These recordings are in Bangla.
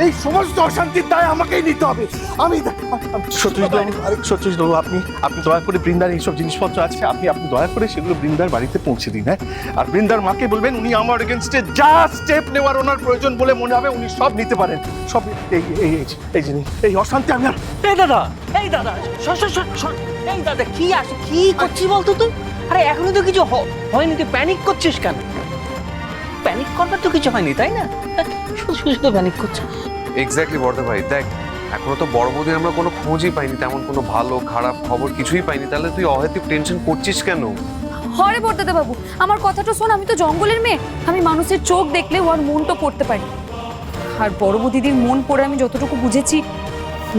এই সমস্ত অশান্তির দায় আমাকেই নিতে হবে। আমি সত্যজিৎ সত্যজিৎ বাবু আপনি আপনি দয়া করে বৃন্দার এইসব জিনিসপত্র আছে আপনি আপনি দয়া করে সেগুলো বৃন্দার বাড়িতে পৌঁছে দিন হ্যাঁ? আর বৃন্দার মাকে বলবেন উনি আমার এগেনস্টে যা স্টেপ নেওয়ার ওনার প্রয়োজন বলে মনে হবে উনি সব নিতে পারেন। সব এই এই এই- জিনিস এই অশান্তি আমি আর এই দাদা এই দাদা এই দাদা কি আছে কি করছিস বলতো তুই? আরে এখনও তো কিছু হয়নি তুই প্যানিক করছিস কেন? প্যানিক করবার তো কিছু হয়নি তাই না? শুধু শুধু শুধু প্যানিক করছিস। এক্স্যাক্টলি বর্ধা ভাই। দেখ, এখনও তো বড় বৌদির আমরা কোনো খোঁজই পাইনি, তেমন কোনো ভালো, খারাপ খবর কিছুই পাইনি। তাহলে তুই অহেতুক টেনশন করছিস কেন? হরে বর্দাদা বাবু, আমার কথাটা শোন, আমি তো জঙ্গলের মেয়ে। আমি মানুষের চোখ দেখলে ওর মন তো পড়তে পারি আর বড় দিদির মন পড়ে আমি যতটুকু বুঝেছি,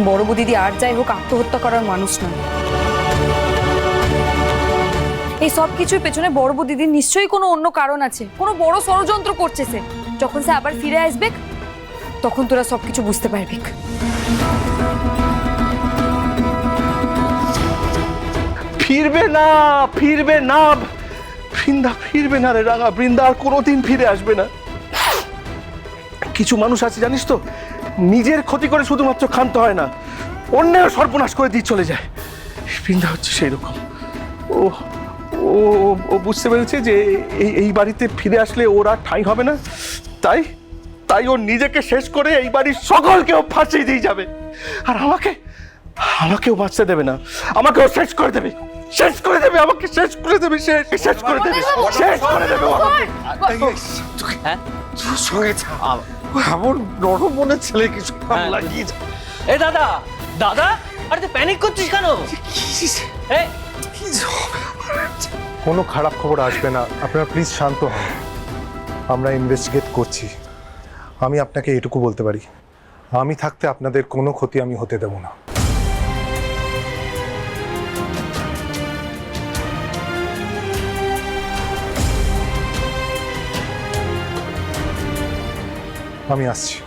বড় দিদি আর যাই হোক আত্মহত্যা করার মানুষ নয়। এই সব কিছুর পেছনে বড় দিদির নিশ্চয়ই কোনো অন্য কারণ আছে, কোনো বড় ষড়যন্ত্র করছে সে। যখন সে আবার ফিরে আসবে তখন তোরা সব কিছু বুঝতে পারবি। ফিরবে না ফিরবে না। বৃন্দা, ফিরবে না রে রাঙা বৃন্দা আর কোনোদিন ফিরে আসবে না। কিছু মানুষ আছে, জানিস তো? নিজের ক্ষতি করে শুধুমাত্র ক্ষান্ত হয় না। অন্যের সর্বনাশ করে দিয়ে চলে যায়। বৃন্দা হচ্ছে সেই রকম ও ও বুঝতে পেরেছে যে এই এই বাড়িতে ফিরে আসলে ওরা ঠাঁই হবে না। তাই তাই ও নিজেকে শেষ করে এই বাড়ির সকলকেও ফাঁসিয়ে দিয়ে যাবে। আর আমাকে আমাকেও বাঁচতে দেবে না। আমাকেও শেষ করে দেবে। শেষ করে দেবে আমাকে শেষ করে দেবে শেষ শেষ করে দেবে শেষ করে দেবে হ্যাঁ? সঙ্গে এমন নরম মনে ছেলে কিছু হ্যাঁ। লাগিয়ে এই দাদা দাদা আরে তুই প্যানিক করছিস কেন? এই কোনো খারাপ খবর আসবে না। আপনারা প্লিজ শান্ত হন। আমরা ইনভেস্টিগেট করছি। আমি আপনাকে এটুকু বলতে পারি, আমি থাকতে আপনাদের কোনো ক্ষতি আমি হতে দেব না। আমি আসছি।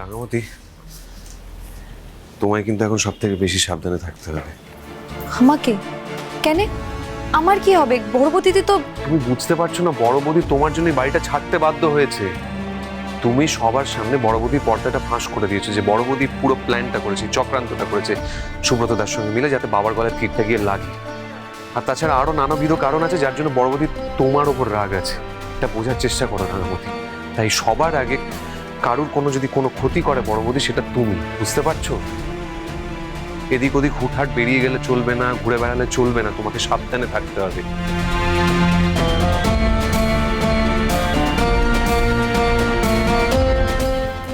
রাঙামতি তোমায় কিন্তু এখন সব থেকে বেশি সাবধানে থাকতে হবে। আমাকে? কেন? আমার কি হবে? বড় তো তুমি বুঝতে পারছ না বড় বৌদি তোমার জন্য বাড়িটা ছাড়তে বাধ্য হয়েছে। তুমি সবার সামনে বড় বৌদির পর্দাটা ফাঁস করে দিয়েছ যে বড় বৌদি পুরো প্ল্যানটা করেছে চক্রান্তটা করেছে। সুব্রত দার সঙ্গে মিলে যাতে বাবার গলায় তীরটা গিয়ে লাগে। আর তাছাড়া আরও নানাবিধ কারণ আছে যার জন্য বড় বৌদি তোমার ওপর রাগ আছে। এটা বোঝার চেষ্টা করো রাঙামতি তাই সবার আগে কারুর কোনো যদি কোনো ক্ষতি করে বড় বৌদি সেটা তুমি, বুঝতে পারছ? এদিক ওদিক হুটহাট বেরিয়ে গেলে চলবে না, ঘুরে বেড়ালে চলবে না, তোমাকে সাবধানে থাকতে হবে।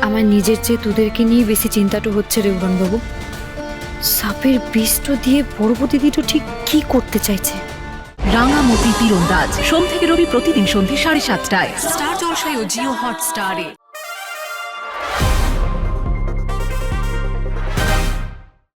আমার নিজের চেয়ে তোদেরকে নিয়ে বেশি চিন্তাটা হচ্ছে রে বাবু সাপের বিষটা দিয়ে বড় দিদিটা ঠিক কি করতে চাইছে? রাঙামতি তীরন্দাজ। সোম থেকে রবি প্রতিদিন সন্ধ্যে সাড়ে সাতটায়। স্টার জলসায় ও জিও হটস্টারে।